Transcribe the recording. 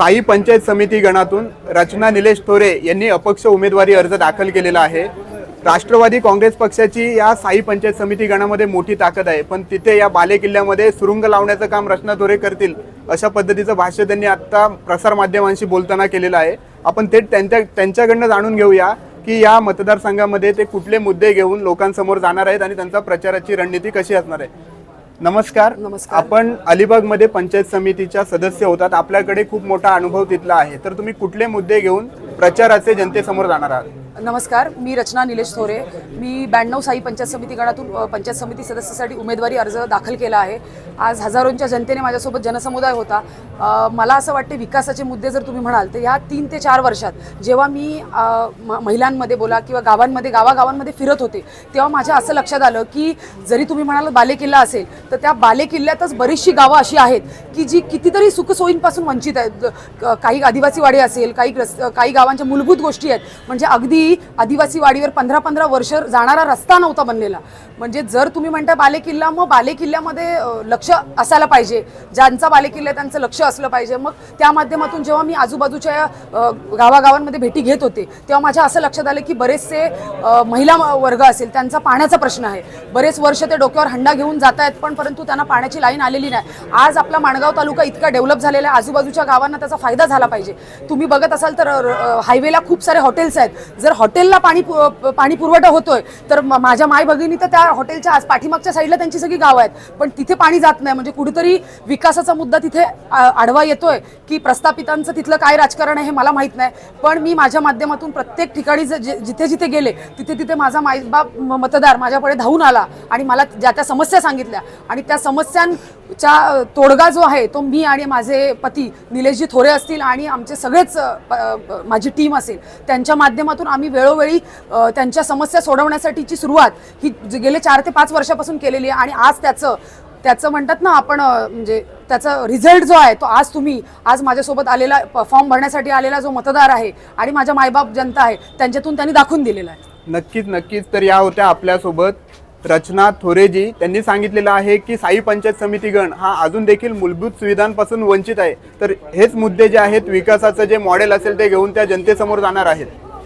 साई पंचायत समिती गणातून रचना निलेश थोरे यांनी अपक्ष उमेदवारी अर्ज दाखल केलेला आहे. राष्ट्रवादी काँग्रेस पक्षाची या साई पंचायत समिती गणामध्ये मोठी ताकद आहे. पण तिथे या बालेकिल्ल्यामध्ये सुरुंग लावण्याचं काम रचना थोरे करतील अशा पद्धतीचं भाष्य त्यांनी आत्ता प्रसारमाध्यमांशी बोलताना केलेलं आहे. आपण थेट त्यांच्या त्यांच्याकडनं जाणून घेऊया की या मतदारसंघामध्ये ते कुठले मुद्दे घेऊन लोकांसमोर जाणार आहेत आणि त्यांचा प्रचाराची रणनीती कशी असणार आहे. नमस्कार. नमस्कार. आपण अलिबागमध्ये पंचायत समितीच्या सदस्य होतात. आपल्याकडे खूप मोठा अनुभव तिथला आहे. तर तुम्ही कुठले मुद्दे घेऊन प्रचाराचे जनतेसमोर जाणार आहात? नमस्कार मी रचना निलेश थोरे. मी ब्याण्णव साई पंचायत समिती गणातून पंचायत समिती सदस्यासाठी उमेदवारी अर्ज दाखल केला आहे. आज हजारोंच्या जनतेने माझ्यासोबत जनसमुदाय होता. मला असं वाटते विकासाचे मुद्दे जर तुम्ही म्हणाल तर ह्या तीन ते चार वर्षात जेव्हा मी म- महिलांमध्ये बोला किंवा गावांमध्ये गावागावांमध्ये फिरत होते तेव्हा माझ्या असं लक्षात आलं की जरी तुम्ही म्हणाल बालेकिल्ला असेल तर त्या बालेकिल्ल्यातच बरीचशी गावं अशी आहेत की जी कितीतरी सुखसोयींपासून वंचित आहेत. काही आदिवासी वाडी असेल काही ग्रस्त काही गावांच्या मूलभूत गोष्टी आहेत. म्हणजे अगदी आदिवासी वाडीवर पंधरा पंधरा वर्ष जाणारा रस्ता नव्हता बनलेला. म्हणजे जर तुम्ही म्हणता बालेकिल्ला मग बालेकिल्ल्यामध्ये लक्ष असायला पाहिजे. ज्यांचा बालेकिल्ला त्यांचं लक्ष असलं पाहिजे. मग त्या माध्यमातून जेव्हा मी आजूबाजूच्या गावागावांमध्ये भेटी घेत होते तेव्हा माझ्या असं लक्षात आलं की बरेचसे महिला वर्ग असेल त्यांचा पाण्याचा प्रश्न आहे. बरेच वर्ष ते डोक्यावर हंडा घेऊन जात आहेत पण परंतु त्यांना पाण्याची लाईन आलेली नाही. आज आपला माणगाव तालुका इतका डेव्हलप झालेला आहे आजूबाजूच्या गावांना त्याचा फायदा झाला पाहिजे. तुम्ही बघत असाल तर हायवेला खूप सारे हॉटेल्स आहेत. जर हॉटेलला पाणी पु- पाणी पुरवठा होतोय तर माझ्या माय भगिनी तर त्या हॉटेलच्या आज पाठीमागच्या साईडला त्यांची सगळी गावं आहेत. पण तिथे पाणी जात नाही म्हणजे कुठेतरी विकासाचा मुद्दा तिथे आढवा आडवा येतोय की प्रस्थापितांचं तिथलं काय राजकारण आहे हे मला माहीत नाही. पण मी माझ्या माध्यमातून प्रत्येक ठिकाणी जे- जिथे जिथे गेले तिथे तिथे माझा मायबाप म- मतदार माझ्याकडे धावून आला आणि मला ज्या त्या समस्या सांगितल्या. आणि त्या समस्यांच्या तोडगा जो आहे तो मी आणि माझे पती निलेशजी थोरे असतील आणि आमचे सगळेच प- माझी टीम असेल त्यांच्या माध्यमातून आम्ही वेळोवेळी त्यांच्या समस्या सोडवण्यासाठीची सुरुवात ही गेले चार ते पाच वर्षापासून केलेली आहे आणि आज त्याचं त्याचं म्हणतात ना आपण म्हणजे त्याचा रिझल्ट जो आहे तो आज तुम्ही आज माझ्यासोबत आलेला फॉर्म भरण्यासाठी आलेला जो मतदार आहे आणि माझ्या मायबाप जनता आहे त्यांच्यातून त्यांनी दाखवून दिलेला आहे. नक्कीच नक्कीच. तर या होत्या आपल्यासोबत रचना थोरेजी. त्यांनी सांगितलेलं आहे की साई पंचायत समितीगण हा अजून देखील मूलभूत सुविधांपासून वंचित आहे. तर हेच मुद्दे जे आहेत विकासाचं जे मॉडेल असेल ते घेऊन त्या जनतेसमोर जाणार आहेत.